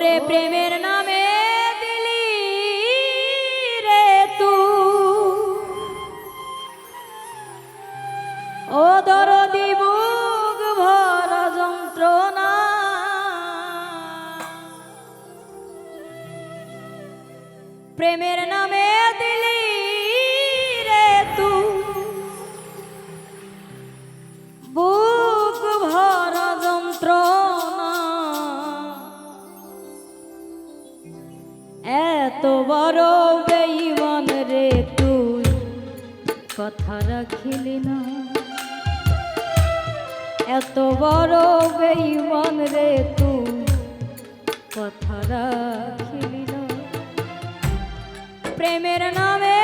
ওরে প্রেমের নামে দিলি রে তু। ও দরদি বুক ভরা যন্ত্রণা। প্রেমের নামে এত বড় বেইমান রে তুই, কথা রাখিলি না। এত বড় বেইমান রে তুই, কথা রাখিলি না। প্রেমের নামে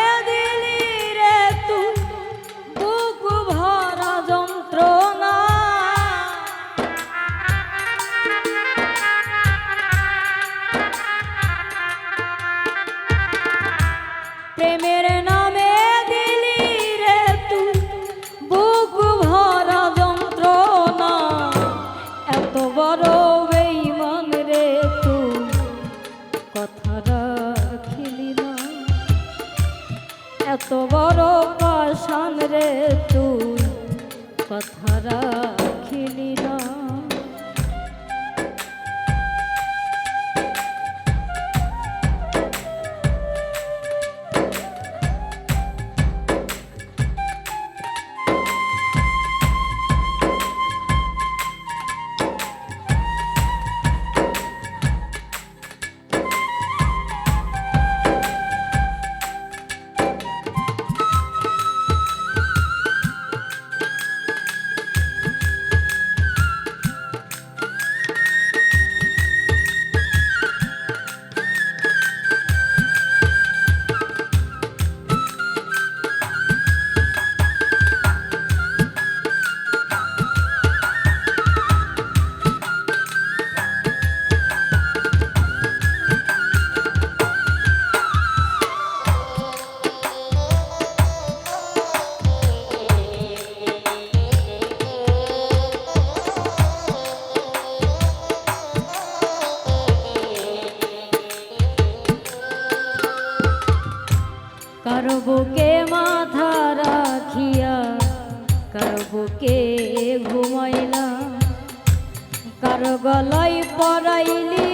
কারও মাথা রাখিয়া কারও বুকে ঘুমাইলা কারও পরাইলি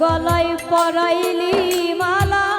গলায় পরাইলি মালা।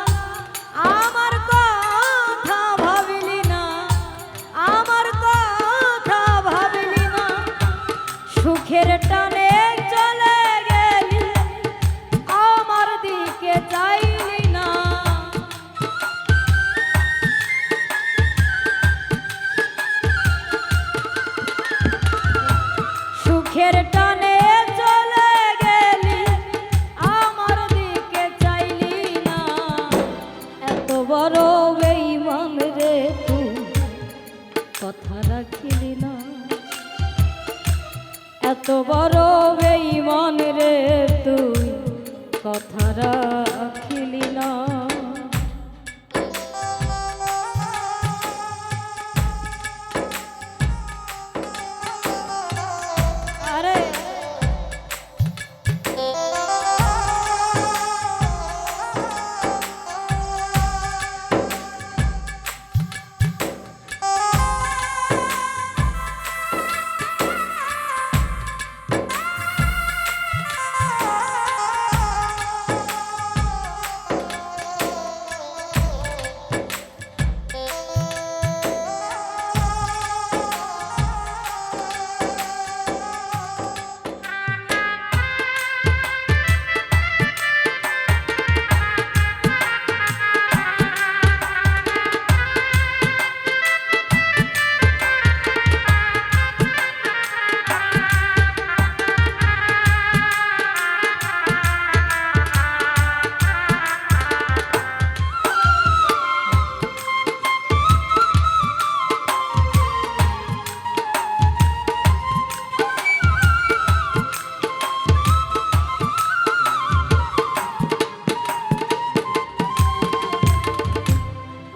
এত বড় বেইমান রে তুই। কথা রাখিলি না।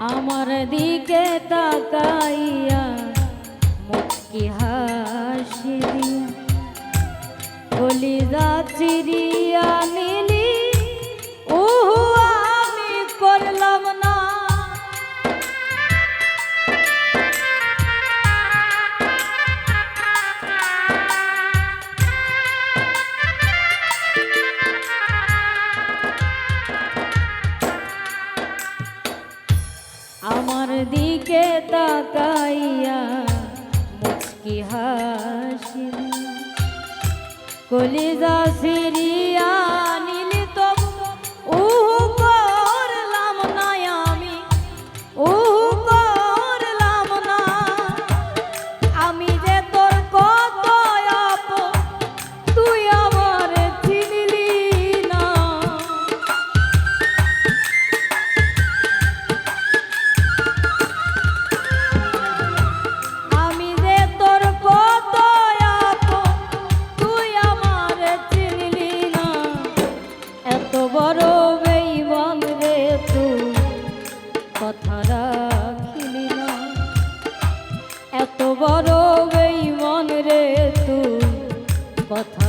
আমার দিকে তাকাইয়া মুক্তি হাসি দিয়া কলিদা চিরিয়া কলিজা সিরিয়ানি কত বড় বেঈমান রে তুই। কথা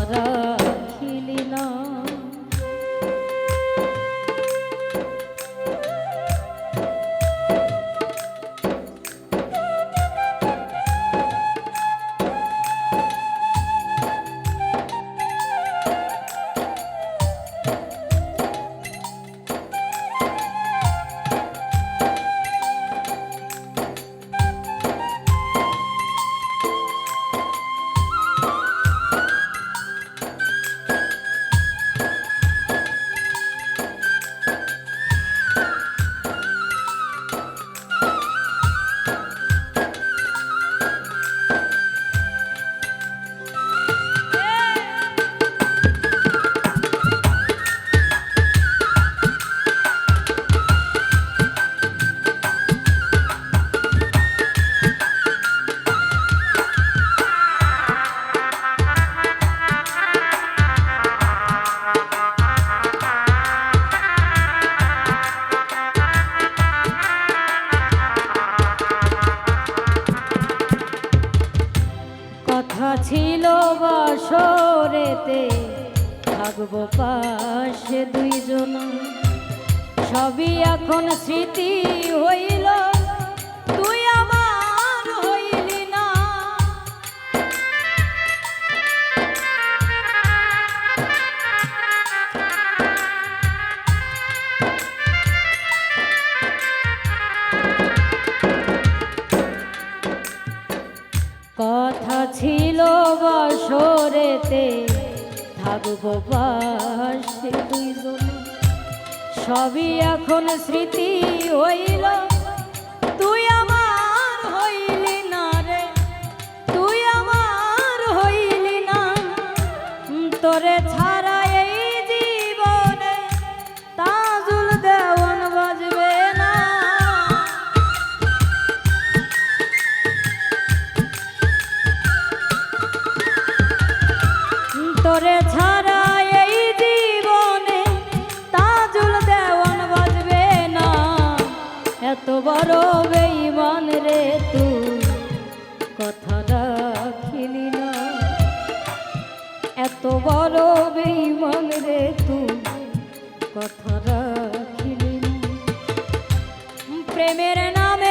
পাশে দুইজন। সবই এখন স্মৃতি হইল। তুই আমার হইলি না। কথা ছিল বসরেতে থাকব পাশে সবই এখন স্মৃতি হইল। তুই আমার হইলি না রে, তুই আমার হইলি না। তোরে ছা and I'm